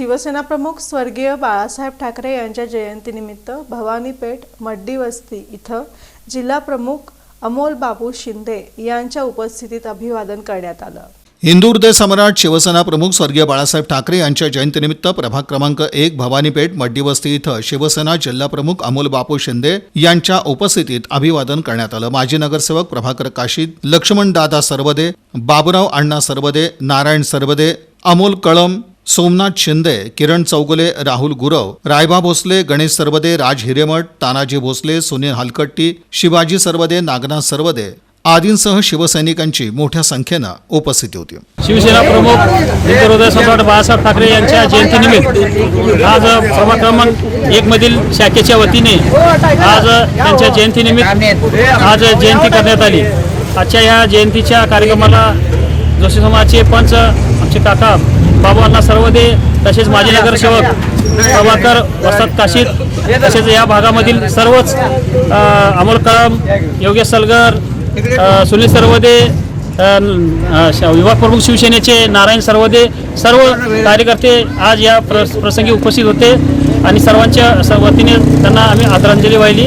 शिवसेना प्रमुख स्वर्गीय बाळासाहेब ठाकरे यांच्या जयंतीनिमित्त भवानीपेठ मड्डी वस्ती इथं जिल्हा प्रमुख अमोल बाबू शिंदे यांच्या उपस्थितीत अभिवादन करण्यात आलं. हिंदू सम्राट शिवसेना प्रमुख स्वर्गीय बाळासाहेब ठाकरे यांच्या जयंतीनिमित्त प्रभाग क्रमांक एक भवानीपेठ मड्डीवस्ती इथं शिवसेना जिल्हा प्रमुख अमोल बापू शिंदे यांच्या उपस्थितीत अभिवादन करण्यात आलं. माजी नगरसेवक प्रभाकर काशीद लक्ष्मण दादा सरवदे बाबुराव अण्णा सरवदे नारायण सरवदे अमोल कळम सोमनाथ शिंदे किरण चौगुले राहुल गुरव रायबा भोसले गणेश सरवदे राज हिरेमठ तानाजी भोसले सुनील हलकट्टी शिवाजी सरवदे नागनाथ सरवदे आदींसह शिवसैनिकांची मोठ्या संख्येनं उपस्थिती होती. शिवसेना प्रमुख हृदय सम्राट बाळासाहेब ठाकरे यांच्या जयंतीनिमित्त आज प्रभाग क्रमांक एक मधील शाखेच्या वतीने आज त्यांच्या जयंतीनिमित्त आज जयंती करण्यात आली. आजच्या या जयंतीच्या कार्यक्रमाला जोशी समाजाचे पंच आमचे काका बाबू अण्णा सर्वदे तसेच माजी नगरसेवक प्रभाकर वसंत काशीद तसेच या भागामधील सर्वच अमोल कळम योगेश सलगर सुनील सर्वदे विभाग प्रमुख शिवसेनेचे नारायण सर्वदे सर्व कार्यकर्ते आज या प्र प्रसंगी उपस्थित होते. आणि सर्वांच्या वतीने त्यांना आम्ही आदरांजली वाहिली.